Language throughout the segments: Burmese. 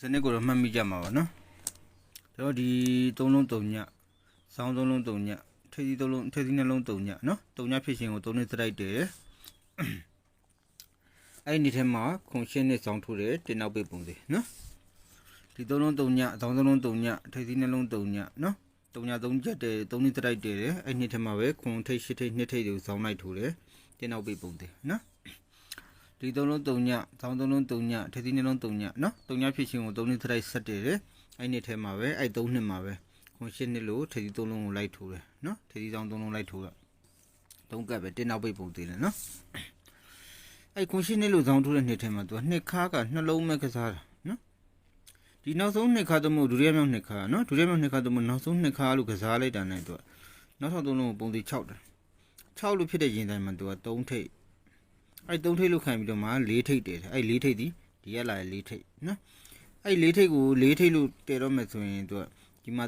စနစ်ကိုတော့မှတ်မိကြမှာပါနော်ကျွန်တော်ဒီသုံးလုံးတုံညစောင်းသုံးလုံးတုံညထိပ်သီးသုံးလုံးထိပ်သီးနှလုံးတုံညနော်တုံညဖြစ်ရှင်ကိုသုံးနှစ်စတိုက်တယ်အဲ့ဒီနေ့ထဲမှာခွန်ရှင်းနဲ့စောင်းထိုးတယ်တင်နောက်ပိတ်ပုံသေးနော်ဒီသုံးလုံးတုံညအစောင်းသုံးလုံးတုံညထိပ်သီးနှလုံးတုံညနော်တုံညသုံးချက်တယ်သုံးနှစ်စတိုက်တယ်အဲ့ဒီနေ့ထဲမှာပဲခွန်ထိပ်ရှစ်ထိပ်နှစ်ထိပ်တွေကိုစောင်းလိုက်ထိုးတယ်တင်နောက်ပိတ်ပုံသေးနော် ဒီသုံးလုံးတုံညသောင်းသုံးလုံးတုံညထေသီးနှလုံးတုံညနော်တုံညဖြစ်ချင်းကိုသုံးနှစ်ထရိုက်ဆက်တယ်တယ်အဲ့နှစ်ထဲမှာပဲအဲ့သုံးနှစ်မှာပဲခွန်ရှစ်နှစ်လို့ထေသီးသုံးလုံးကိုလိုက်ထိုးတယ်နော်ထေသီးသောင်းသုံးလုံးလိုက်ထိုးတော့သုံးကပ်ပဲတင်းနောက်ပိတ်ပုံသေးတယ်နော်အဲ့ခွန်ရှစ်နှစ်လို့ဇောင်းထိုးတဲ့နှစ်ထဲမှာသူကနှစ်ခါကနှလုံးမဲ့ကစားတာနော်ဒီနောက်ဆုံးနှစ်ခါတမို့ဒုတိယမြောက်နှစ်ခါနော်ဒုတိယမြောက်နှစ်ခါတမို့နောက်ဆုံးနှစ်ခါလို့ကစားလိုက်တာနဲ့သူကနောက်ထောင်သုံးလုံးကိုပုံသေး6တယ်6လို့ဖြစ်တဲ့ရင်တိုင်းမှာသူက3ထိပ် အဲ့သုံးထိပ်လို့ခံပြီးတော့မှလေးထိပ်တည်တယ်အဲ့လေးထိပ်ဒီဒီရက်လာလေးထိပ်နော်အဲ့လေးထိပ်ကိုလေးထိပ်လို့တည်တော့မယ်ဆိုရင်သူကဒီမှာ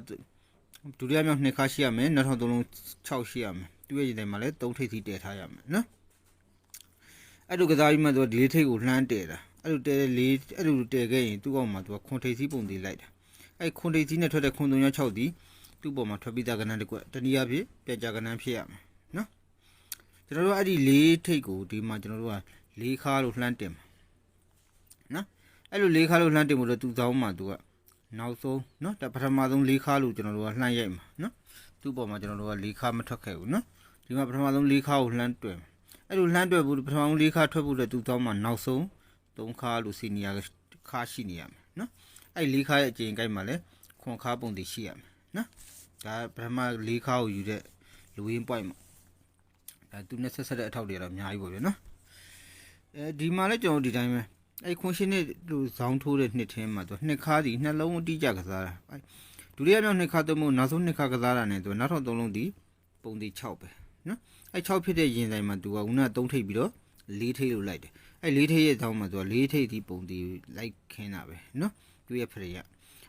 ဒုတိယမြောက်နှစ်ခါရှိရမယ်နောက်ထောင်သုံးလုံး6ရှိရမယ်သူရဲ့ရင်ထဲမှာလည်းသုံးထိပ်စီတည်ထားရမယ်နော်အဲ့လိုကစားပြီးမှသူကဒီလေးထိပ်ကိုလှမ်းတည်တာအဲ့လိုတည်တဲ့လေးအဲ့လိုတည်ခဲ့ရင်သူ့အောက်မှာသူကခွန်ထိပ်စီပုံတည်လိုက်တာအဲ့ခွန်ထိပ်စီနဲ့ထွက်တဲ့ခွန်သုံးရ6ဒီသူ့ပေါ်မှာထွက်ပြီးသားကဏ္ဍတစ်ခုတနည်းအားဖြင့်ပြကြကဏ္ဍဖြစ်ရမယ်နော် ကျွန်တော်တို့အဲ့ဒီလေးထိတ်ကိုဒီမှာကျွန်တော်တို့ကလေးခါလို့လှမ်းတင်မှာနော်အဲ့လိုလေးခါလို့လှမ်းတင်လို့သူ့သောင်းမှာသူကနောက်ဆုံးနော်ဒါပထမဆုံးလေးခါလို့ကျွန်တော်တို့ကလှမ်းရိုက်မှာနော်သူ့ပေါ်မှာကျွန်တော်တို့ကလေးခါမထွက်ခဲ့ဘူးနော်ဒီမှာပထမဆုံးလေးခါကိုလှမ်းတွယ်မှာအဲ့လိုလှမ်းတွယ်ဖို့ပထမဆုံးလေးခါထွက်ဖို့လည်းသူ့သောင်းမှာနောက်ဆုံးသုံးခါလို့စီနီယာခါရှိနေရမယ်နော်အဲ့လေးခါရဲ့အချိန်ကိုက်မှာလည်းခွန်ခါပုံတည်ရှိရမယ်နော်ဒါပထမလေးခါကိုယူတဲ့လူရင်း point မှာ ဒါသူနဲ့ဆက်ဆက်တဲ့အထောက်တွေကတော့အများကြီးပေါ့ဗျာနော်အဲဒီမှာလည်းကျွန်တော်ဒီတိုင်းပဲအဲခွန်ရှင်းနဲ့လူဇောင်းထိုးတဲ့နှစ်ထင်းမှာသူနှစ်ခါစီနှလုံးအတိအကျကစားတာအဲဒုတိယမြောက်နှစ်ခါသုံးဖို့နောက်ဆုံးနှစ်ခါကစားတာနဲ့သူနောက်ထောင်သုံးလုံးဒီပုံဒီ6ပဲနော်အဲ6ဖြစ်တဲ့ရင်ဆိုင်မှာသူကဦးနာ3ထိပ်ပြီးတော့4ထိပ်လို့လိုက်တယ်အဲ4ထိပ်ရဲ့ဇောင်းမှာသူက4ထိပ်ဒီပုံဒီလိုက်ခင်းတာပဲနော်သူရဲ့ဖရေက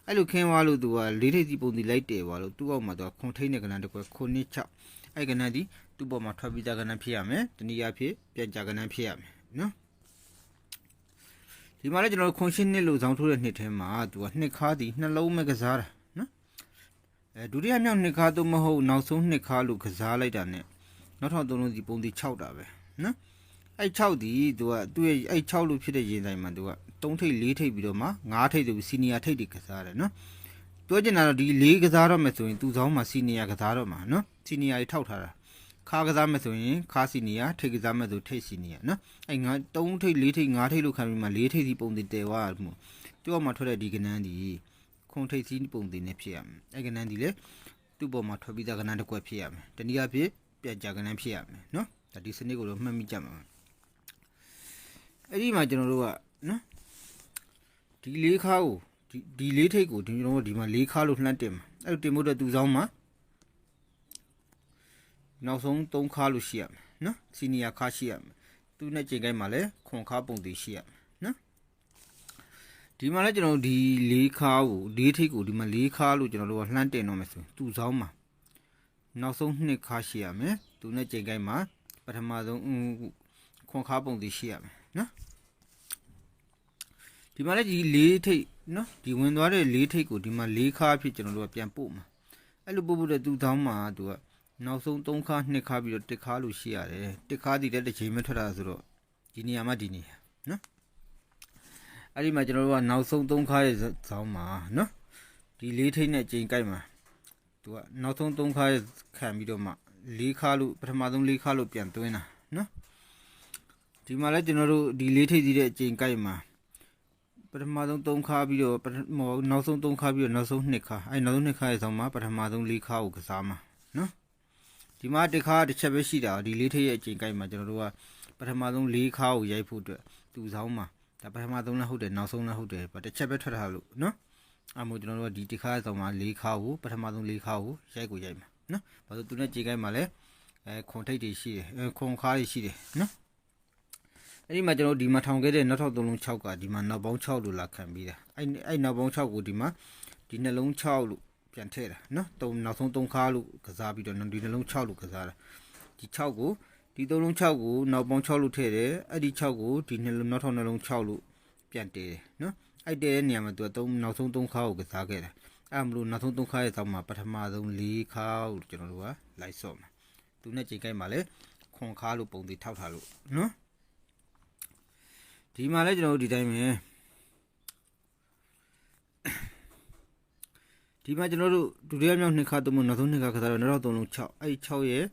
အဲ့လိုခင်းသွားလို့သူက4ထိပ်ဒီပုံဒီလိုက်တယ်သွားလို့သူ့အောက်မှာသူကခွန်ထိပ်နဲ့ကနန်းတစ်ခွဲခွန်နှစ်6အဲ့ကနန်းဒီသူ့ပေါ်မှာထွက်ပြီးသားကဏ္ဍဖြစ်ရမယ်တနည်းအားဖြင့်ပြန်ကြကဏ္ဍဖြစ်ရမယ်နော်ဒီမှာလည်းကျွန်တော်တို့ခွန်ရှင်းနှစ်လို့ဇောင်းထိုးတဲ့နှစ်ထဲမှာသူကနှစ်ခါတည်နှလုံးမဲ့ကစားတာနော်အဲဒုတိယမြောက်နှစ်ခါသို့မဟုတ်နောက်ဆုံးနှစ်ခါလို့ကစားလိုက်တာ ਨੇ နောက်ထောင်သုံးလုံးစီပုံတီ6တာပဲနော်အဲ6ဒီသူကသူ့ရဲ့အဲ6လို့ဖြစ်တဲ့ရင်ဆိုင်မှာသူက 3ထိပ်4ထိပ်ပြီးတော့မှ5ထိပ်ဆိုစီနီယာထိပ်တွေကစားတယ်နော်ပြောချင်တာတော့ဒီ၄ကစားတော့မယ်ဆိုရင်သူ့ဆောင်မှာစီနီယာကစားတော့မှာနော်စီနီယာတွေထောက်ထားတာခါကစားမယ်ဆိုရင်ခါစီနီယာထိတ်ကစားမယ်ဆိုထိတ်စီနီယာနော်အဲ့ငါ3ထိတ်4ထိတ်5ထိတ်လို့ခံပြီးမှ4ထိတ်စီပုံတင်တဲသွားမှုသူ့အောက်မှာထွက်တဲ့ဒီကနန်းဒီခွန်ထိတ်စီပုံတင်နဲ့ဖြစ်ရမယ်အဲ့ကနန်းဒီလေသူ့ပေါ်မှာထွက်ပြီးသားကနန်းတစ်ခွက်ဖြစ်ရမယ်တနည်းအားဖြင့်ပြန်ကြကနန်းဖြစ်ရမယ်နော်ဒါဒီစနစ်ကိုတော့မှတ်မိကြမှာအဲ့ဒီမှာကျွန်တော်တို့ကနော် ဒီလေးခါကိုဒီဒီလေးထိတ်ကိုဒီကျွန်တော်တို့ဒီမှာလေးခါလို့လှမ်းတင်မှာအဲ့လိုတင်ဖို့အတွက်သူ့ဆောင်မှာနောက်ဆုံး3ခါလို့ရှိရမယ်နော်စီနီယာခါရှိရမယ်သူနဲ့ချိန်ကိုင်းမှာလည်းခွန်ခါပုံတည်ရှိရမယ်နော်ဒီမှာလည်းကျွန်တော်တို့ဒီ၄ခါကို၄ထိပ်ကိုဒီမှာ၄ခါလို့ကျွန်တော်တို့ကလှမ်းတင်တော့မယ်ဆိုသူ့ဆောင်မှာနောက်ဆုံး2ခါရှိရမယ်သူနဲ့ချိန်ကိုင်းမှာပထမဆုံးခွန်ခါပုံတည်ရှိရမယ်နော် ဒီမှာလည်းဒီ၄ထိပ်နော်ဒီဝင်သွားတဲ့၄ထိပ်ကိုဒီမှာ၄ခါအဖြစ်ကျွန်တော်တို့ကပြန်ပို့မှာအဲ့လိုပို့ဖို့တဲ့သူ့ဆောင်မှာသူကနောက်ဆုံး3ခါ2ခါပြီးတော့1ခါလို့ရှိရတယ်1ခါတည်တဲ့တစ်ချိန်ပဲထွက်တာဆိုတော့ဒီနေရာမှာဒီနေရာနော်အဲ့ဒီမှာကျွန်တော်တို့ကနောက်ဆုံး3ခါရဲ့ဇောင်းမှာနော်ဒီလေးထိတ်နဲ့ချိန်ကိုက်မှာသူကနောက်ဆုံး3ခါရဲ့ခံပြီးတော့မှ4ခါလို့ပထမဆုံး4ခါလို့ပြန်သွင်းတာနော်ဒီမှာလည်းကျွန်တော်တို့ဒီလေးထိတ်စီးတဲ့ချိန်ကိုက်မှာ ပထမဆုံး3ခါပြီးတော့ပထမနောက်ဆုံး3ခါပြီးတော့နောက်ဆုံး2ခါအဲ့နောက်ဆုံး2ခါရဲ့ဇောင်းမှာပထမဆုံး4ခါကိုကစားမှာနော်ဒီမှာတစ်ခါတစ်ချက်ပဲရှိတာဒီလေးထည့်ရဲ့အချိန်ကိုက်မှာကျွန်တော်တို့ကပထမဆုံး၄ခါကိုရိုက်ဖို့အတွက်သူဆောင်မှာဒါပထမဆုံးလည်းဟုတ်တယ်နောက်ဆုံးလည်းဟုတ်တယ်ဗတစ်ချက်ပဲထွက်တာလို့နော်အမို့ကျွန်တော်တို့ကဒီတစ်ခါဆောင်မှာ၄ခါကိုပထမဆုံး၄ခါကိုရိုက်ကိုရိုက်မှာနော်ဘာလို့သူနဲ့ချိန်ကိုက်မှာလဲအဲခွန်ထိတ်တွေရှိတယ်အဲခွန်ခါတွေရှိတယ်နော် အဲ့ဒီမှာကျွန်တော်ဒီမှာထောင်ခဲ့တဲ့နောက်ထောက်သုံးလုံး6ကဒီမှာနောက်ပေါင်း6လို့လာခံပြီးတာအဲ့အဲ့နောက်ပေါင်း6ကိုဒီမှာဒီနှလုံး6လို့ပြန်ထည့်တာနော်တုံနောက်ဆုံး3ခါလို့ကစားပြီးတော့ဒီနှလုံး6လို့ကစားတာဒီ6ကိုဒီ3လုံး6ကိုနောက်ပေါင်း6လို့ထည့်တယ်အဲ့ဒီ6ကိုဒီနှလုံးနောက်ထောင်နှလုံး6လို့ပြန်တည်တယ်နော်အဲ့တဲတဲ့နေရာမှာသူကသုံးနောက်ဆုံးသုံးခါကိုကစားခဲ့တယ်အဲ့မလို့နောက်ဆုံးသုံးခါရဲ့သောက်မှာပထမဆုံး၄ခါကိုကျွန်တော်တို့ကလိုက်ဆော့မှာသူနဲ့ချိန်ကိုက်မှာလဲခွန်ခါလို့ပုံသေးထောက်ထားလို့နော် ဒီမှာလဲကျွန်တော်တို့ဒီတိုင်းပဲဒီမှာကျွန်တော်တို့ဒုတိယမြောက်နှစ်ခါသုံးမနောက်ဆုံးနှစ်ခါကစားတော့နောက်တော့သုံးလုံး6အဲ့6ရဲ့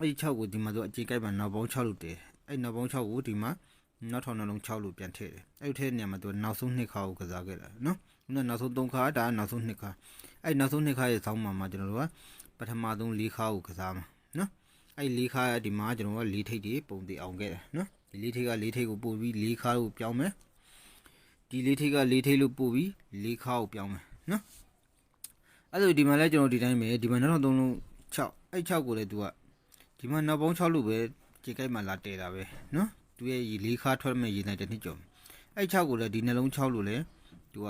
အဲ့6ကိုဒီမှာဆိုအချိန်ကိုက်မှာနောက်ပေါင်း6လို့တည်အဲ့နောက်ပေါင်း6ကိုဒီမှာနောက်ထောင်နှလုံး6လို့ပြန်ထည့်တယ်အဲ့ဒီထည့်နေရာမှာသူကနောက်ဆုံးနှစ်ခါကိုကစားခဲ့တာနော်ခုနကနောက်ဆုံး3ခါဒါကနောက်ဆုံးနှစ်ခါအဲ့နောက်ဆုံးနှစ်ခါရဲ့ဆောင်းမှာမှာကျွန်တော်တို့ကပထမဆုံး၄ခါကိုကစားမှာနော်အဲ့၄ခါဒီမှာကျွန်တော်က၄ထိပ်တွေပုံတည်အောင်ခဲ့တယ်နော် ဒီ၄ထိပ်က၄ထိပ်ကိုပို့ပြီး၄ခါကိုပြောင်းမယ်ဒီ၄ထိပ်က၄ထိပ်လို့ပို့ပြီး၄ခါကိုပြောင်းမယ်နော်အဲ့လိုဒီမှာလဲကျွန်တော်ဒီတိုင်းပဲဒီမှာနောက်ထောင်3လုံး6အဲ့6ကိုလည်းသူကဒီမှာနောက်ပေါင်း6လို့ပဲကြိတ်ကိုက်မှလာတည်တာပဲနော်သူရဲ့ရေလေးခါထွက်မဲ့ရေနိုင်တဲ့နှစ်ကျော်အဲ့6ကိုလည်းဒီနှလုံး6လို့လည်းသူက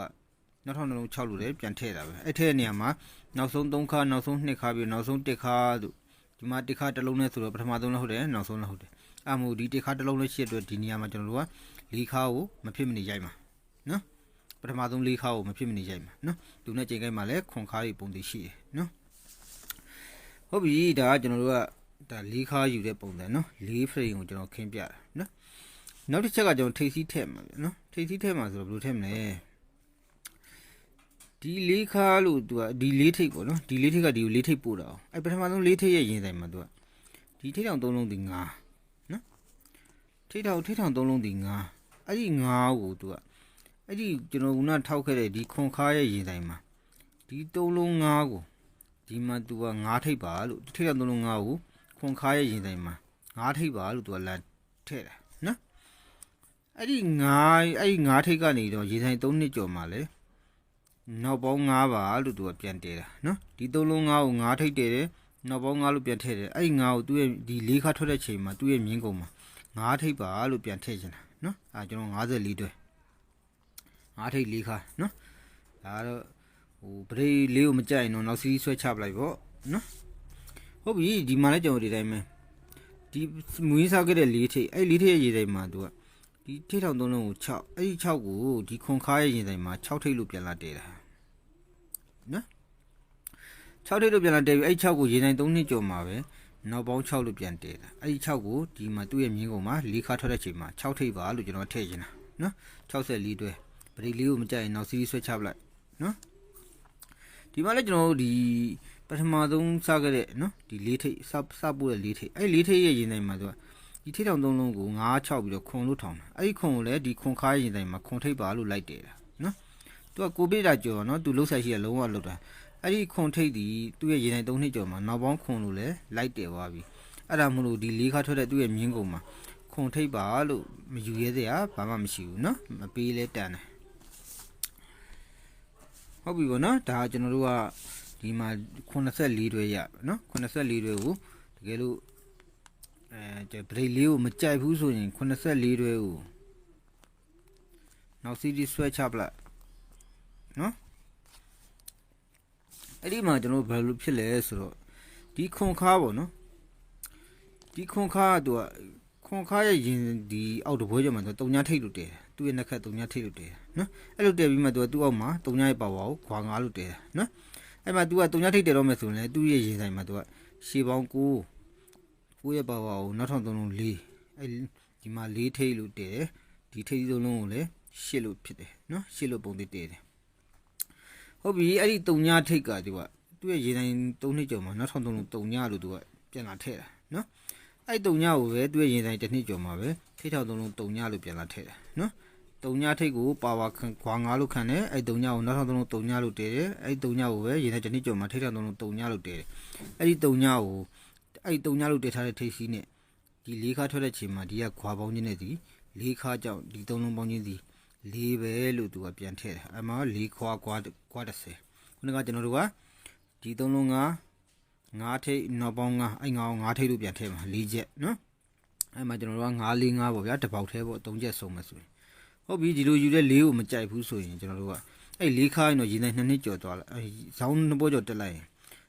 နောက်ထောင်နှလုံး6လို့လည်းပြန်ထည့်တာပဲအဲ့ထည့်တဲ့နေရာမှာနောက်ဆုံး3ခါနောက်ဆုံး2ခါပြီးနောက်ဆုံး1ခါတို့ဒီမှာ1ခါတစ်လုံးနဲ့ဆိုတော့ပထမဆုံးလည်းဟုတ်တယ်နောက်ဆုံးလည်းဟုတ်တယ် အမှုဒီ1ခါတစ်လုံးနဲ့ရှိတဲ့အတွက်ဒီနေရာမှာကျွန်တော်တို့ကလေးခါကိုမဖြစ်မနေရိုက်မှာနော်ပထမဆုံးလေးခါကိုမဖြစ်မနေရိုက်မှာနော်သူနဲ့ချိန်ကိုက်မှာလည်းခွန်ခါတွေပုံသေးရှိတယ်နော်ဟုတ်ပြီဒါကကျွန်တော်တို့ကဒါလေးခါယူတဲ့ပုံစံနော်လေးဖရိမ်ကိုကျွန်တော်ခင်းပြတာနော်နောက်တစ်ချက်ကကျွန်တော်ထိပ်စီးထည့်မှာဗျနော်ထိပ်စီးထည့်မှာဆိုတော့ဘယ်လိုထည့်မလဲဒီလေးခါလို့သူကဒီလေးထိပ်ပေါ့နော်ဒီလေးထိပ်ကဒီကိုလေးထိပ်ပို့တာအောင်အဲ့ပထမဆုံးလေးထိပ်ရဲ့ရင်ဆိုင်မှာသူကဒီထိပ်ထောင်သုံးလုံးဒီ9နော် ထိပ်ထောင်ထိပ်ထောင်သုံးလုံးဒီ9အဲ့ဒီ9ကိုသူကအဲ့ဒီကျွန်တော်ကထောက်ခဲ့တဲ့ဒီခွန်ခါရဲ့ရင်ဆိုင်မှာဒီသုံးလုံး9ကိုဒီမှာသူက9ထိပ်ပါလို့ထိပ်ထောင်သုံးလုံး9ကိုခွန်ခါရဲ့ရင်ဆိုင်မှာ9ထိပ်ပါလို့သူကလာထည့်တယ်နော်အဲ့ဒီငါးအဲ့ဒီငါးထိတ်ကနေတော့ရေဆိုင်3နှစ်ကျော်မှလဲနောက်ပေါင်း5ပါလို့သူကပြန်တည်တာနော်ဒီသုံးလုံး5ကို5ထိတ်တည်တယ်နောက်ပေါင်း5လို့ပြန်ထည့်တယ်အဲ့ဒီ5ကိုသူ့ရဲ့ဒီ၄ခါထွက်တဲ့ချိန်မှာသူ့ရဲ့မြင်းကုန်မှာ 5ထိတ်ပါလို့ပြန်ထည့်ချင်တာနော်အဲကျွန်တော်54တွဲ5ထိတ်၄ခါနော်ဒါတော့ဟိုပရိလေးကိုမကြိုက်ရင်တော့နောက်စီးဆွဲချပလိုက်ပေါ့နော်ဟုတ်ပြီဒီမှာလည်းကျွန်တော်ဒီတိုင်းပဲဒီမွေးစားခဲ့တဲ့၄ထိတ်အဲ့၄ထိတ်ရဲ့ရေဆိုင်မှာသူကဒီထိထောင်သုံးလုံးကို6အဲ့ဒီ6ကိုဒီခွန်ခါရဲ့ရင်ဆိုင်မှာ6ထိပ်လို့ပြန်လာတည်တာနော်6ထိပ်လို့ပြန်လာတည်ပြီးအဲ့6ကိုရင်ဆိုင်3နှစ်ကျော်မှာပဲ နောက်ပေါင်း6လို့ပြန်တည်တာအဲ့ဒီ6ကိုဒီမှာသူ့ရဲ့မြင်းကုန်မှာ၄ခါထွက်တဲ့ချိန်မှာ6ထိပ်ပါလို့ကျွန်တော်ထည့်ချင်တာနော်64တွဲပရိလေးကိုမကြိုက်ရင်နောက်စီးဆွဲချပလိုက်နော်ဒီမှာလည်းကျွန်တော်တို့ဒီပထမဆုံးစခဲ့တဲ့နော်ဒီ၄ထိပ်စစပို့တဲ့၄ထိပ်အဲ့၄ထိပ်ရဲ့ရင်ဆိုင်မှာသူကဒီထိထောင်သုံးလုံးကို9 6ပြီးတော့ခွန်လို့ထောင်တာအဲ့ဒီခွန်ကိုလည်းဒီခွန်ခါရင်တိုင်းမှာခွန်ထိပ်ပါလို့လိုက်တယ်တာနော်သူကကိုပိတာကျော်နော်သူလှုပ်ဆက်ရှိရလုံးဝလှုပ်တာ အဲ့ဒီခွန်ထိပ်ဒီသူ့ရဲ့ရင်တိုင်း3နှစ်ကျော်မှာနောက်ပေါင်းခွန်လို့လည်းလိုက်တယ်သွားပြီအဲ့ဒါမလို့ဒီလေးခါထွက်တဲ့သူ့ရဲ့မြင်းကုန်မှာခွန်ထိပ်ပါလို့မယူရဲစရာဘာမှမရှိဘူးနော်မပေးလဲတန်တယ်ဟုတ်ပြီဗောနော်ဒါကကျွန်တော်တို့ကဒီမှာ84တွဲရနော်84တွဲကိုတကယ်လို့အဲဘရိတ်လေးကိုမကြိုက်ဘူးဆိုရင်84တွဲကိုနောက်စီဒီဆွဲချပလိုက်နော် အဲ့ဒီမှာကျွန်တော်ဘယ်လိုဖြစ်လဲဆိုတော့ဒီခွန်ခါပေါ့နော်ဒီခွန်ခါကသူကခွန်ခါရဲ့ရင်ဒီအောက်တပွဲကျမှသူတုံညာထိတ်လို့တဲသူ့ရဲ့နှက်ခတ်တုံညာထိတ်လို့တဲနော်အဲ့လိုတဲပြီးမှသူကသူ့အောက်မှာတုံညာရဲ့ပါဝါကိုခွာငါလို့တဲနော်အဲ့မှာသူကတုံညာထိတ်တဲတော့မယ်ဆိုရင်လေသူ့ရဲ့ရင်ဆိုင်မှာသူကရှေပေါင်း9ကိုယ့်ရဲ့ပါဝါကိုနောက်ထောင်သုံးလုံး၄အဲဒီမှာ၄ထိပ်လို့တည်တယ်ဒီထိပ်သုံးလုံးကိုလည်းရှစ်လို့ဖြစ်တယ်နော်ရှစ်လို့ပုံသေးတည်တယ် ဟုတ်ပြီအဲ့ဒီတုံညထိတ်ကသူကသူ့ရဲ့ရေတိုင်း၃နှစ်ကျော်မှာနောက်ထောင်သုံးလုံးတုံညလို့သူကပြန်လာထည့်တာနော်အဲ့တုံညကိုပဲသူ့ရဲ့ရေတိုင်းတစ်နှစ်ကျော်မှာပဲထိထောင်သုံးလုံးတုံညလို့ပြန်လာထည့်တာနော်တုံညထိတ်ကိုပါဝါခွန်ခွာငါလို့ခံတယ်အဲ့တုံညကိုနောက်ထောင်သုံးလုံးတုံညလို့တဲတယ်အဲ့တုံညကိုပဲရေတိုင်းတစ်နှစ်ကျော်မှာထိထောင်သုံးလုံးတုံညလို့တဲတယ်အဲ့ဒီတုံညကိုအဲ့တုံညလို့တဲထားတဲ့ထိတ်စီးနဲ့ဒီလေးခါထွက်တဲ့ချိန်မှာဒီကခွာပေါင်းခြင်းနဲ့ဒီလေးခါကြောင့်ဒီသုံးလုံးပေါင်းခြင်းစီ 4ပဲလို့သူကပြန်ထည့်တယ်အမှ4ခွာခွာခွာ30ခုနကကျွန်တော်တို့ကဒီ3လုံးက9ထိပ်နောက်ပေါင်း9အဲ့9အောင်9ထိပ်လို့ပြန်ထည့်မှာ4ချက်နော်အဲ့မှာကျွန်တော်တို့က9 4 5ပေါ့ဗျာတစ်ပေါက်သေးပေါ့3ချက်စုံမှာဆိုရင်ဟုတ်ပြီဒီလိုယူတဲ့4ကိုမကြိုက်ဘူးဆိုရင်ကျွန်တော်တို့ကအဲ့4ခါရင်တော့ရေနိုင်နှစ်နှစ်ကျော်သွားလာအဲ့ဇောင်းနှစ်ပေါ်ကျော်တက်လိုက်ရင်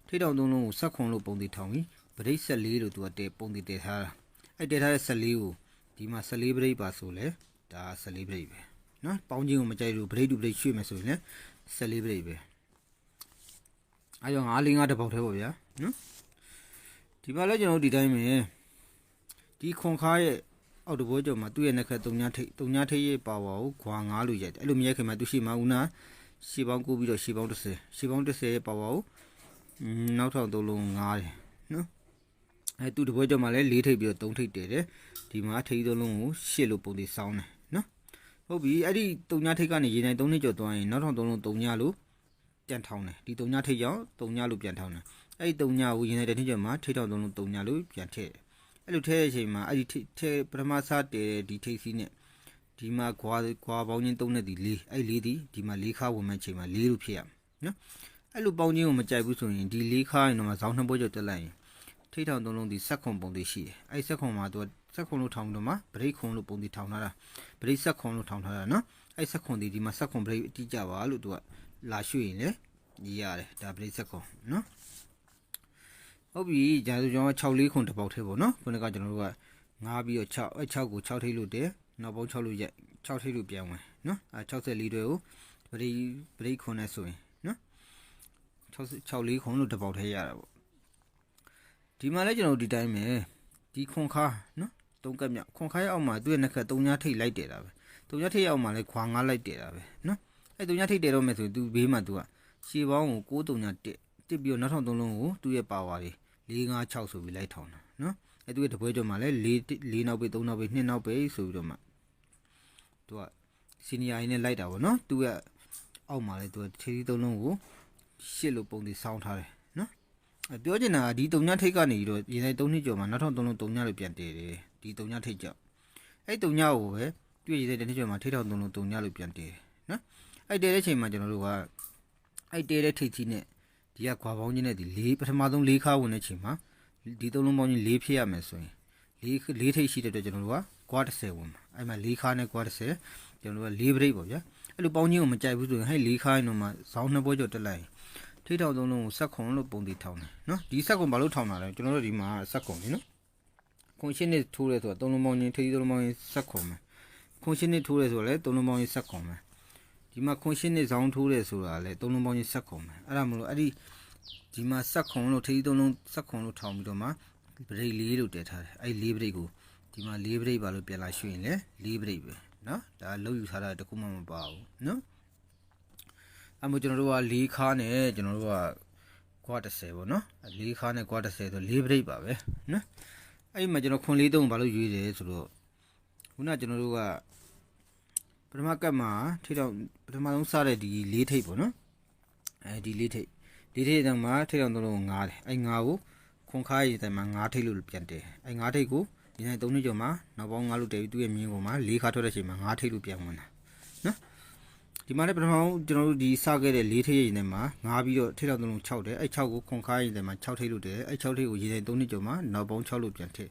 ထိပ်တောင်3လုံးကိုဆက်ခွန်လို့ပုံတည်ထောင်ပြီးပရိတ်14လို့သူကတဲပုံတည်တဲထားတာအဲ့တဲထားတဲ့14ကိုဒီမှာ14ပရိတ်ပါဆိုလဲဒါ14ပရိတ်ပဲ နော်ပေါင်းချင်းကိုမကြိုက်လို့ဘရိတ်တူဘရိတ်ရွှေ့မယ်ဆိုရင်လည်း14ဘရိတ်ပဲအဲကြောင့်9 5တစ်ပေါက်သေးပေါ့ဗျာနော်ဒီမှာလည်းကျွန်တော်တို့ဒီတိုင်းပဲဒီခွန်ခါရဲ့အောက်တဘောကျော်မှာသူ့ရဲ့နှက်ခက်3ညထိပ်3ညထိပ်ရဲ့ပါဝါကိုခွာ9လို့ရိုက်တယ်အဲ့လိုမရိုက်ခင်မှာသူရှိမှဦးနာရှေပေါင်း9ပြီးတော့ရှေပေါင်း30ရှေပေါင်း30ရဲ့ပါဝါကိုနောက်ထောင်3လုံး9တယ်နော်အဲသူ့တဘောကျော်မှာလည်း4ထိပ်ပြီးတော့3ထိပ်တည်တယ်ဒီမှာထိပ်3လုံးကိုရှစ်လို့ပုံသေးစောင်းတယ်နော် ဟုတ်ပြီအဲ့ဒီ3ညထိပ်ကနေရေနိုင်3နှစ်ကျော်သွားရင်နောက်ထောင်3လုံး3ညလို့ပြန်ထောင်းတယ်ဒီ3ညထိပ်ကြောင့်3ညလို့ပြန်ထောင်းတယ်အဲ့ဒီ3ညကိုရေနိုင်တဲ့နှစ်ကျော်မှာထိပ်ထောင်3လုံး3ညလို့ပြန်ထည့်တယ်အဲ့လိုထဲတဲ့အချိန်မှာအဲ့ဒီထဲပထမစတည်ဒီထိပ်စီးနဲ့ဒီမှာခွာခွာပေါင်းချင်းသုံးနဲ့ဒီလေးအဲ့လေးဒီဒီမှာလေးခါဝင်မဲ့ချိန်မှာလေးလို့ဖြစ်ရမယ်နော်အဲ့လိုပေါင်းချင်းကိုမကြိုက်ဘူးဆိုရင်ဒီလေးခါရင်တော့မှဇောင်းနှစ်ပွဲကျော်တက်လိုက်ရင်ထိပ်ထောင်သုံးလုံးဒီဆက်ခွန်ပုံသေးရှိတယ်အဲ့ဆက်ခွန်မှာသူက ဆက်ခွန်လို့ထောင်တော့မှဗရိတ်ခွန်လို့ပုံသေးထောင်ထားတာဗရိတ်ဆက်ခွန်လို့ထောင်ထားတာနော်အဲ့ဆက်ခွန်ဒီဒီမှာဆက်ခွန်ဗရိတ်အတိကြပါလို့သူကလာရွှေ့ရင်လေကြီးရတယ်ဒါဗရိတ်ဆက်ခွန်နော်ဟုတ်ပြီဂျာဆိုကျွန်တော်6လေးခွန်တစ်ပေါက်ထဲပေါ့နော်ခုနကကျွန်တော်တို့က9ပြီးတော့6အဲ6ကို6ထိပ်လို့တယ်နောက်ပေါင်း6လို့ရိုက်6ထိပ်လို့ပြန်ဝင်နော်အဲ64တွေကိုဗရိဗရိခွန်နဲ့ဆိုရင်နော်6 6လေးခွန်လို့တစ်ပေါက်ထဲရတာပေါ့ဒီမှာလည်းကျွန်တော်တို့ဒီတိုင်းပဲဒီခွန်ခါနော် သုံးကက်မြောက်ခွန်ခါရဲ့အောက်မှာသူ့ရဲ့နှက်ခက်3ညထိပ်လိုက်တယ်တာပဲ3ညထိပ်ရဲ့အောက်မှာလည်းခွာ9လိုက်တယ်တာပဲနော်အဲ3ညထိပ်တယ်တော့မယ်ဆိုရင်သူဘေးမှာသူကရှေပေါင်းကို6 3ညတက်တက်ပြီးတော့နောက်ထောင်3လုံးကိုသူ့ရဲ့ပါဝါတွေ4 5 6ဆိုပြီးလိုက်ထောင်တာနော်အဲသူရဲ့တပွဲကျော်မှာလည်း4 4နောက်ပိ3နောက်ပိ2နောက်ပိဆိုပြီးတော့မှသူကစီနီယာရင်းနဲ့လိုက်တာဗောနော်သူကအောက်မှာလည်းသူကထေးသီးသုံးလုံးကိုရှစ်လို့ပုံသေးစောင်းထားတယ်နော်အဲ ပြောချင်တာကဒီ3ညထိတ်ကနေပြီးတော့ရေတိုင်း3နှစ်ကျော်မှာနောက်ထောင်3လုံး3ညလို့ပြန်တည်တယ်ဒီ3ညထိတ်ကြောက်အဲ3ညကိုပဲတွေ့ရေတိုင်းတစ်နှစ်ကျော်မှာထိတ်ထောင်3လုံး3ညလို့ပြန်တည်တယ်နော်အဲတည်တဲ့ချိန်မှာကျွန်တော်တို့ကအဲတည်တဲ့ထိတ်ကြီးနဲ့ဒီကခွာပေါင်းချင်းနဲ့ဒီ၄ပထမဆုံး၄ခါဝင်တဲ့ချိန်မှာဒီသုံးလုံးပေါင်းချင်း၄ဖြစ်ရမယ်ဆိုရင်၄၄ထိပ်ရှိတဲ့အတွက်ကျွန်တော်တို့ကကွာ30ဝင်မှာအဲ့မှာ၄ခါနဲ့ကွာ30ကျွန်တော်တို့က၄ဘရိတ်ပေါ့ဗျာအဲ့လိုပေါင်းချင်းကိုမကြိုက်ဘူးဆိုရင်ဟဲ့၄ခါရင်တော့မှဇောင်းနှစ်ပွဲကျော်တက်လိုက်ရင် ထိထောက်သုံးလုံးကိုစက်ခွန်လို့ပုံတည်ထောင်တယ်နော်ဒီစက်ခွန်ဘာလို့ထောင်တာလဲကျွန်တော်တို့ဒီမှာစက်ခွန်နေနော်ခွန်ရှင်းနေထိုးတယ်ဆိုတာသုံးလုံးပေါင်းချင်းထိသုံးလုံးပေါင်းချင်းစက်ခွန်ပဲခွန်ရှင်းနေထိုးတယ်ဆိုတာလဲသုံးလုံးပေါင်းချင်းစက်ခွန်ပဲဒီမှာခွန်ရှင်းနေဇောင်းထိုးတယ်ဆိုတာလဲသုံးလုံးပေါင်းချင်းစက်ခွန်ပဲအဲ့ဒါမလို့အဲ့ဒီဒီမှာစက်ခွန်လို့ထိသုံးလုံးစက်ခွန်လို့ထောင်ပြီးတော့မှဗရိတ်လေးလို့တည်ထားတယ်အဲ့ဒီလေးဗရိတ်ကိုဒီမှာလေးဗရိတ်ပါလို့ပြန်လာရွှေ့ရင်လဲလေးဗရိတ်ပဲနော်ဒါလောက်ယူထားတာတခုမှမပါဘူးနော် အဲ့မို့ကျွန်တော်တို့က၄ခါနဲ့ကျွန်တော်တို့ကကွာ30ပေါ့နော်၄ခါနဲ့ကွာ30ဆို၄ဘရိတ်ပါပဲနော်အဲ့မှာကျွန်တော်ခွန်လေးသုံးဘာလို့ရွေးတယ်ဆိုတော့ခုနကျွန်တော်တို့ကပထမကတ်မှာထိတော့ပထမဆုံးစတဲ့ဒီ၄ထိပ်ပေါ့နော်အဲဒီ၄ထိပ်၄ထိပ်တောင်မှထိတော့တော့၅တယ်အဲ့၅ကိုခွန်ခါရည်တိုင်မှာ၅ထိပ်လို့ပြန်တယ်အဲ့၅ထိပ်ကိုဒီနေ့၃နှစ်ကျော်မှာနောက်ပေါင်း၅လို့တည်ပြီးသူ့ရဲ့မြင်းပေါ်မှာ၄ခါထွက်တဲ့ချိန်မှာ၅ထိပ်လို့ပြန်ဝင်တာနော် ဒီမှာလည်းပထမဆုံးကျွန်တော်တို့ဒီစခဲ့တဲ့၄ထိပ်ရည်နဲ့မှာငားပြီးတော့ထိပ်တောင်သုံးလုံး6တယ်အဲ6ကိုခွန်ခါရည်တိုင်မှာ6ထိပ်လို့တည်အဲ6ထိပ်ကိုရည်တိုင်၃နှစ်ကျော်မှာနောက်ပေါင်း6လို့ပြန်ထည့်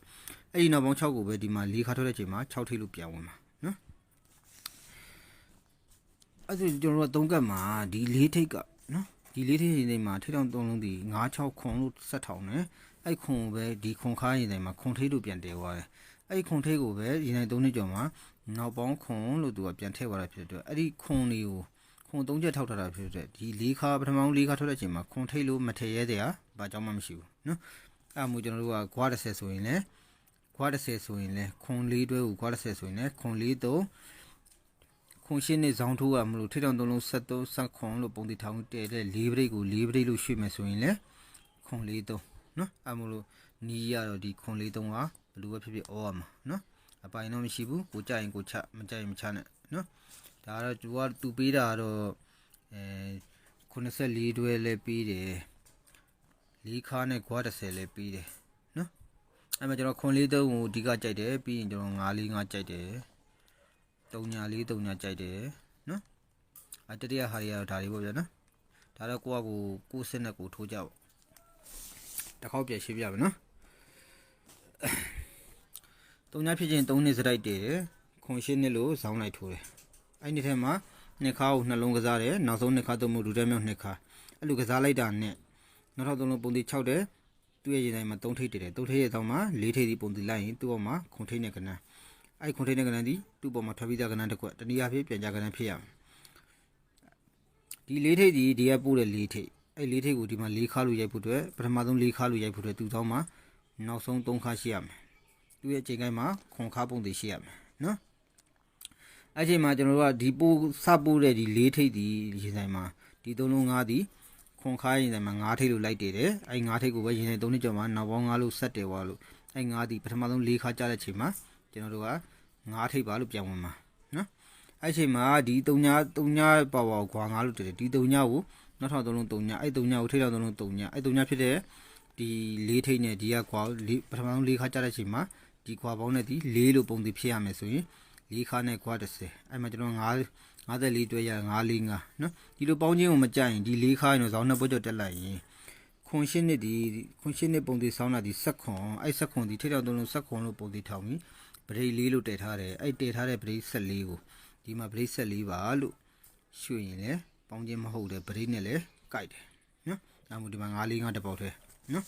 အဲဒီနောက်ပေါင်း6ကိုပဲဒီမှာ၄ခါထွက်တဲ့ချိန်မှာ6ထိပ်လို့ပြန်ဝင်မှာနော်အဲ့ဒါကျွန်တော်တို့သုံးကတ်မှာဒီ၄ထိပ်ကနော်ဒီလေးထည့်ရင်တွေမှာထိထောင်သုံးလုံးဒီ9 6ခွန်လို့ဆက်ထောင်တယ်အဲ့ခွန်ကိုပဲဒီခွန်ခါရင်တွေမှာခွန်ထိလို့ပြန်တည်သွားတယ်အဲ့ခွန်ထိကိုပဲရင်တိုင်းသုံးနှစ်ကျော်မှာ နောက်ပေါင်းခွန်လို့သူကပြန်ထည့်သွားတာဖြစ်တဲ့အတွက်အဲ့ဒီခွန်လေးကိုခွန်သုံးချက်ထောက်ထားတာဖြစ်တဲ့ဒီလေးခါပထမဆုံးလေးခါထွက်တဲ့အချိန်မှာခွန်ထိလို့မထည့်ရဲတဲ့ဟာဘာကြောင့်မှမရှိဘူးနော်အဲ့မှကျွန်တော်တို့ကခွာ30ဆိုရင်လည်းခွာ30ဆိုရင်လည်းခွန်လေးတွဲကိုခွာ30ဆိုရင်လည်းခွန်လေးတော့ခွန်ရှင်းနေဇောင်းထိုးရမလို့ထိတောင်သုံးလုံး73ဆက်ခွန်လို့ပုံတီထောင်တဲ့တဲ့၄ဘရိတ်ကို၄ဘရိတ်လို့ရွှေ့မယ်ဆိုရင်လည်းခွန်လေးသုံးနော်အဲ့မလို့နီးရတော့ဒီခွန်လေးသုံးကဘလူးပဲဖြစ်ဖြစ်ဩရမှာနော် အပိုင်တော့မရှိဘူးကိုကြိုက်ရင်ကိုချမကြိုက်ရင်မချနဲ့နော်ဒါကတော့သူကသူပေးတာတော့အဲ84တွဲလဲပေးတယ်လေးခါနဲ့ခွာ30လဲပေးတယ်နော်အဲ့မှာကျွန်တော်ခွန်လေးသုံးကိုအဓိကကြိုက်တယ်ပြီးရင်ကျွန်တော်9လေး9ကြိုက်တယ်3ညာလေး3ညာကြိုက်တယ်နော်အတတိယဟာတွေကတော့ဒါတွေပေါ့ဗျာနော်ဒါတော့ကိုကကိုကိုစစ်နဲ့ကိုထိုးကြပေါ့တစ်ခေါက်ပြည့်ရှင်းပြမယ်နော် 3ညာဖြစ်ချင်း3နှစ်စတိုက်တည်တယ်ခွန်ရှင်းနှစ်လို့ဇောင်းလိုက်ထိုးတယ်အဲ့ဒီထဲမှာနှစ်ခါကိုနှလုံးကစားတယ်နောက်ဆုံးနှစ်ခါသုံးမှုဒူတဲမြောက်နှစ်ခါအဲ့လိုကစားလိုက်တာနဲ့နောက်ထောက်သုံးလုံးပုံတီ6တယ်သူ့ရဲ့ရင်တိုင်းမှာ3ထိပ်တည်တယ်3ထိပ်ရဲ့တောင်းမှာ4ထိပ်ဒီပုံတီလိုက်ရင်သူ့အောက်မှာခွန်ထိပ်နဲ့ကနန်းအဲ့ခွန်ထိတ်တဲ့ကဏ္ဍဒီသူ့ပေါ်မှာထွက်ပြီးသားကဏ္ဍတစ်ခွက်တနည်းအားဖြင့်ပြန်ကြကဏ္ဍဖြစ်ရမယ်ဒီလေးထိတ်ဒီဒီကပို့တဲ့လေးထိတ်အဲ့လေးထိတ်ကိုဒီမှာလေးခါလို့ရိုက်ဖို့အတွက်ပထမဆုံးလေးခါလို့ရိုက်ဖို့အတွက်သူ့သောင်းမှာနောက်ဆုံးသုံးခါရှိရမယ် သူ့ရဲ့အချိန်တိုင်းမှာခွန်ခါပုံတွေရှိရမယ်နော်အဲ့ချိန်မှာကျွန်တော်တို့ကဒီပို့စပို့တဲ့ဒီလေးထိတ်ဒီရင်ဆိုင်မှာဒီသုံးလုံးငါးဒီခွန်ခါရင်ဆိုင်မှာငါးထိတ်လို့လိုက်တည်တယ်အဲ့ငါးထိတ်ကိုပဲရင်ဆိုင်သုံးနှစ်ကျော်မှာနောက်ပေါင်းငါးလို့ဆက်တယ်ွားလို့အဲ့ငါးဒီပထမဆုံးလေးခါကြတဲ့ချိန်မှာကျွန်တော်တို့ကငါးထိတ်ပါလို့ပြန်ဝင်မှာနော်အဲ့ချိန်မှာဒီ3ည3ညပါဝါခွာငါးလို့တည်တယ်ဒီ3ညကိုနောက်ထပ်သုံးလုံး3ညအဲ့3ညကိုထိတ်တော့သုံးလုံး3ညအဲ့3ညဖြစ်တဲ့ဒီလေးထိတ်နဲ့ဒီကခွာလေးပထမဆုံးလေးခါကြတဲ့ချိန်မှာ ဒီခွာပေါင်းနဲ့ဒီလေးလို့ပုံတည်ဖြစ်ရမယ်ဆိုရင်လေးခါနဲ့ခွာ30အဲ့မှာကျွန်တော်9 54တွဲရ945နော်ဒီလိုပေါင်းချင်းကိုမကြိုက်ရင်ဒီလေးခါရင်တော့ဇောင်းနှစ်ပုတ်ကျော်တက်လိုက်ရင်ခွန်ရှင်းနှစ်ဒီခွန်ရှင်းနှစ်ပုံတည်ဆောင်းတာဒီဆက်ခွန်အဲ့ဆက်ခွန်ဒီထိတ်တော့သုံးလုံးဆက်ခွန်လို့ပုံတည်ထောင်ပြီးပရိတ်လေးလို့တည်ထားတယ်အဲ့တည်ထားတဲ့ပရိတ်ဆက်လေးကိုဒီမှာပရိတ်ဆက်လေးပါလို့ရွှေ့ရင်လေပေါင်းချင်းမဟုတ်တဲ့ပရိတ်နဲ့လည်းကြိုက်တယ်နော်ဒါမှမဟုတ်ဒီမှာ945တစ်ပေါက်ထဲနော်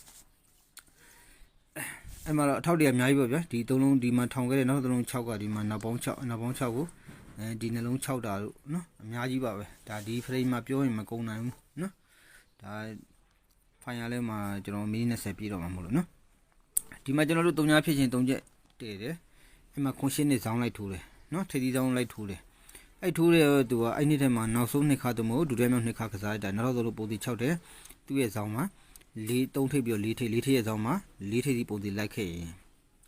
အဲ့မှာတော့အထောက်တရအများကြီးပေါ့ဗျာဒီသုံးလုံးဒီမှာထောင်ခဲ့တဲ့နောက်သုံးလုံး6ကဒီမှာနောက်ပေါင်း6နောက်ပေါင်း6ကိုအဲဒီနှလုံး6တာလို့နော်အများကြီးပါပဲဒါဒီ frame မှာပြောရင်မကုန်နိုင်ဘူးနော်ဒါ file လေးမှာကျွန်တော်မိနစ်20ပြည့်တော့မှာမဟုတ်လို့နော်ဒီမှာကျွန်တော်တို့3ညဖြစ်ချင်း3ချက်တည်တယ်အဲ့မှာခွန်ရှင်းနေဇောင်းလိုက်ထိုးတယ်နော်ထိပ်သီးဇောင်းလိုက်ထိုးတယ်အဲ့ထိုးတဲ့သူကအဲ့နှစ်ထဲမှာနောက်ဆုံးနှစ်ခါတမို့ဒုတိယမြောက်နှစ်ခါကစားတာနောက်တော့ပုံတီ6တယ်သူ့ရဲ့ဇောင်းမှာ လေးသုံးထိပ်ပြီးတော့လေးထိပ်လေးထိပ်ရဲ့ဇောင်းမှာလေးထိပ်ဒီပုံတီလိုက်ခဲ့ရင်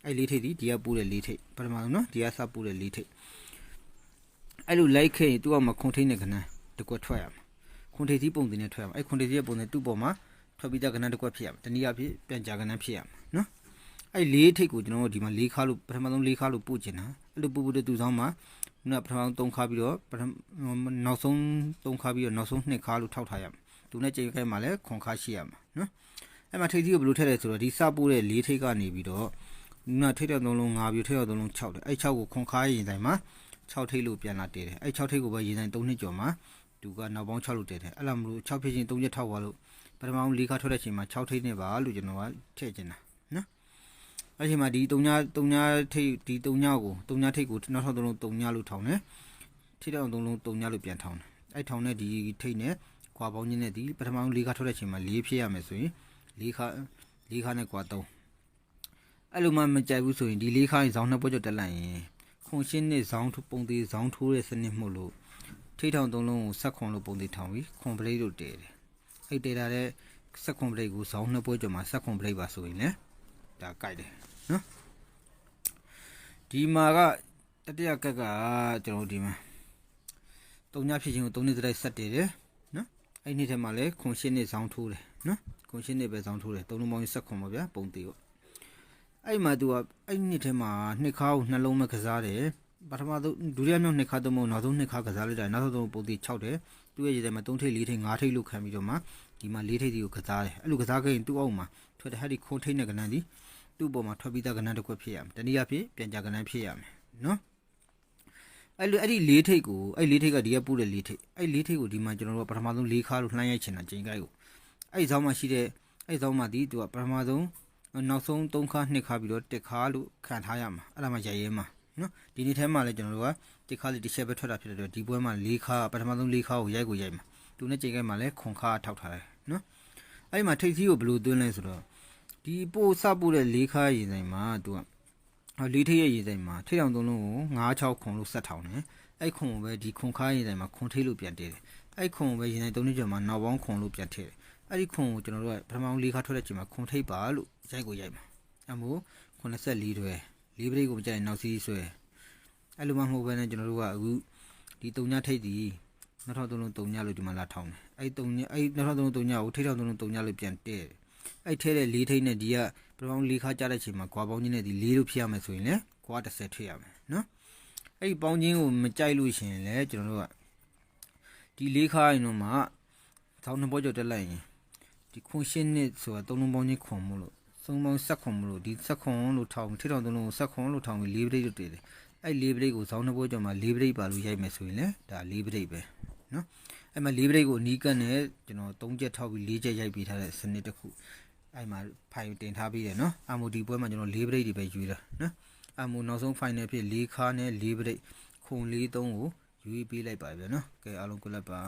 အဲ့လေးထိပ်ဒီဒီကပိုးတဲ့လေးထိပ်ပထမဆုံးနော်ဒီကစပိုးတဲ့လေးထိပ်အဲ့လိုလိုက်ခဲ့ရင်သူ့အောက်မှာခွန်ထိပ်နဲ့ခဏတကွက်ထွက်ရမှာခွန်ထိပ်ဒီပုံတီနဲ့ထွက်ရမှာအဲ့ခွန်ထိပ်ဒီရဲ့ပုံတီသူ့ပေါ်မှာထွက်ပြီးသားကဏ္ဍတစ်ခွက်ဖြစ်ရမှာတနည်းအားဖြင့်ပြန်ကြာကဏ္ဍဖြစ်ရမှာနော်အဲ့လေးထိပ်ကိုကျွန်တော်တို့ဒီမှာလေးခါလို့ပထမဆုံးလေးခါလို့ပို့ကျင်တာအဲ့လိုပို့ဖို့တဲ့သူဆောင်မှာခုနပထမဆုံး3ခါပြီးတော့ပထမနောက်ဆုံး3ခါပြီးတော့နောက်ဆုံး2ခါလို့ထောက်ထားရမှာ သူနဲ့ချိန်ခိုင်းမှာလည်းခွန်ခါရှိရမှာနော်အဲ့မှာထိပ်သီးကိုဘယ်လိုထည့်လဲဆိုတော့ဒီစပို့တဲ့လေးထိပ်ကနေပြီးတော့ခုနထိပ်တဲ့3လုံး5ပြီးထိပ်တဲ့3လုံး6တယ်အဲ့6ကိုခွန်ခါရင်တိုင်းမှာ6ထိပ်လို့ပြန်လာတည်တယ်အဲ့6ထိပ်ကိုပဲရင်တိုင်း3နှစ်ကျော်မှာသူကနောက်ပေါင်း6လို့တည်တယ်အဲ့လိုမလို့6ဖြစ်ချင်း3ချက်ထောက်ပါလို့ပထမဆုံးလေးခါထွက်တဲ့ချိန်မှာ6ထိပ်နဲ့ပါလို့ကျွန်တော်ကထည့်ချင်တာနော်အဲ့ချိန်မှာဒီ3ည3ညထိပ်ဒီ3ညကို3ညထိပ်ကိုနောက်ထောက်3လုံး3ညလို့ထောင်တယ်ထိပ်တဲ့3လုံး3ညလို့ပြန်ထောင်တယ်အဲ့ထောင်တဲ့ဒီထိပ်နဲ့ ခွာပေါင်းချင်းနဲ့ဒီပထမဆုံးလေးခါထွက်တဲ့ချိန်မှာ၄ဖြစ်ရမယ်ဆိုရင်၄ခါ၄ခါနဲ့ခွာ3အဲ့လိုမှမကြိုက်ဘူးဆိုရင်ဒီ၄ခါရင်ဇောင်းနှစ်ပွဲကျော်တက်လိုက်ရင်ခွန်ရှင်းနဲ့ဇောင်းပုံသေးဇောင်းထိုးတဲ့စနစ်မှုလို့ထိထောင်သုံးလုံးကိုဆက်ခွန်လို့ပုံသေးထောင်ပြီးခွန်ပလေးလို့တည်တယ်အဲ့တည်တာတဲ့ဆက်ခွန်ပလေးကိုဇောင်းနှစ်ပွဲကျော်မှာဆက်ခွန်ပလေးပါဆိုရင်လည်းဒါကြိုက်တယ်နော်ဒီမှာကတတိယကက်ကကျွန်တော်ဒီမှာတုံညဖြစ်ခြင်းကို၃နှစ်တိုက်ဆက်တည်တယ် နော်အဲ့ဒီထဲမှာလည်းခွန်ရှင်းနဲ့ဇောင်းထိုးတယ်နော်ခွန်ရှင်းနဲ့ပဲဇောင်းထိုးတယ်သုံးလုံးပေါင်းဆက်ခွန်ပါဗျာပုံသေးကိုအဲ့မှာသူကအဲ့နှစ်ထဲမှာနှစ်ခါကိုနှလုံးမကစားတယ်ပထမဆုံးဒုတိယမြောက်နှစ်ခါသုံးမနောက်ဆုံးနှစ်ခါကစားလိုက်တာနောက်ဆုံးပုံသေး6တယ်သူ့ရဲ့ရည်ထဲမှာ3ထိပ်4ထိပ်5ထိပ်လို့ခံပြီးတော့မှဒီမှာ4ထိပ်ဒီကိုကစားတယ်အဲ့လိုကစားခဲ့ရင်သူ့အောက်မှာထွက်တဲ့ဟဲ့ဒီခွန်ထိပ်နဲ့ကနန်းဒီသူ့ပေါ်မှာထွက်ပြီးသားကနန်းတစ်ခွက်ဖြစ်ရမယ်တနည်းအားဖြင့်ပြန်ကြကနန်းဖြစ်ရမယ်နော် အဲ့လိုအဲ့ဒီ၄ထိပ်ကိုအဲ့၄ထိပ်ကဒီကပို့တဲ့၄ထိပ်အဲ့၄ထိပ်ကိုဒီမှာကျွန်တော်တို့ကပထမဆုံး၄ခါလို့လှမ်းရိုက်ချင်တာချိန်ကိုက်ကိုအဲ့ဒီဇောင်းမှာရှိတဲ့အဲ့ဒီဇောင်းမှာဒီသူကပထမဆုံးနောက်ဆုံး၃ခါ၂ခါပြီးတော့တစ်ခါလို့ခံထားရမှာအဲ့ဒါမှရရဲမှာနော်ဒီနေ့ထဲမှာလည်းကျွန်တော်တို့ကတစ်ခါလေးတစ်ချက်ပဲထွက်တာဖြစ်တဲ့အတွက်ဒီပွဲမှာ၄ခါပထမဆုံး၄ခါကိုရိုက်ကိုရိုက်မှာသူနဲ့ချိန်ကိုက်မှာလည်းခွန်ခါထောက်ထားတယ်နော်အဲ့ဒီမှာထိပ်သီးကိုဘယ်လိုသွင်းလဲဆိုတော့ဒီပို့စပို့တဲ့၄ခါရင်ဆိုင်မှာသူက လေးထိပ်ရဲ့ရေဆိုင်မှာထိပ်အောင်သုံးလုံးကို9 6ခွန်လို့ဆက်ထောင်တယ်အဲ့ခွန်ကိုပဲဒီခွန်ခါရေဆိုင်မှာခွန်ထိပ်လို့ပြန်တည်တယ်အဲ့ခွန်ကိုပဲရေဆိုင်သုံးနှစ်ကျော်မှာနောက်ပေါင်းခွန်လို့ပြန်ထည့်တယ်အဲ့ဒီခွန်ကိုကျွန်တော်တို့ကပထမဆုံးလေးခါထွက်တဲ့ချိန်မှာခွန်ထိပ်ပါလို့ရိုက်ကိုရိုက်မှာအမို့84တွဲလေးပရိတ်ကိုမကြိုက်နောက်စီးဆွဲအဲ့လိုမှမဟုတ်ဘဲနဲ့ကျွန်တော်တို့ကအခုဒီတုံညထိပ်ဒီနောက်ထောက်သုံးလုံးတုံညလို့ဒီမှာလာထောင်းတယ်အဲ့တုံညအဲ့နောက်ထောက်သုံးလုံးတုံညကိုထိပ်ထောက်သုံးလုံးတုံညလို့ပြန်တည့်တယ်အဲ့ထဲတဲ့လေးထိပ်နဲ့ဒီက ပထမလေးခါကြားတဲ့ချိန်မှာကွာပေါင်းချင်းနဲ့ဒီလေးလို့ဖြစ်ရမယ်ဆိုရင်လည်းကွာ30ထွက်ရမယ်နော်အဲ့ဒီပေါင်းချင်းကိုမကြိုက်လို့ရှင်လည်းကျွန်တော်တို့ကဒီလေးခါရင်တော့မှသောင်းနှစ်ဘောကျော်တက်လိုက်ရင်ဒီခွန်ရှင်းနဲ့ဆိုတာသုံးလုံးပေါင်းချင်းခွန်မို့လို့သုံးပေါင်းဆက်ခွန်မို့လို့ဒီဆက်ခွန်လို့ထောင်ထိထောင်သုံးလုံးကိုဆက်ခွန်လို့ထောင်ပြီးလေးပရိတ်လို့တည်တယ်အဲ့လေးပရိတ်ကိုဇောင်းနှစ်ဘောကျော်မှာလေးပရိတ်ပါလို့ရိုက်မယ်ဆိုရင်လည်းဒါလေးပရိတ်ပဲနော်အဲ့မှာလေးပရိတ်ကိုအနီးကပ်နဲ့ကျွန်တော်၃ချက်ထောက်ပြီး၄ချက်ရိုက်ပေးထားတဲ့စနစ်တစ်ခု အဲ့မှာဖိုင်တင်ထားပြီးတယ်နော်အမိုဒီပွဲမှာကျွန်တော်၄ပရိတ်တွေပဲယူတာနော်အမှုနောက်ဆုံး final ဖြစ်၄ခါနဲ့၄ပရိတ်ခုံ၄၃ကိုယူပြီးပေးလိုက်ပါဗျာနော်ကဲအားလုံးကုလက်ပါ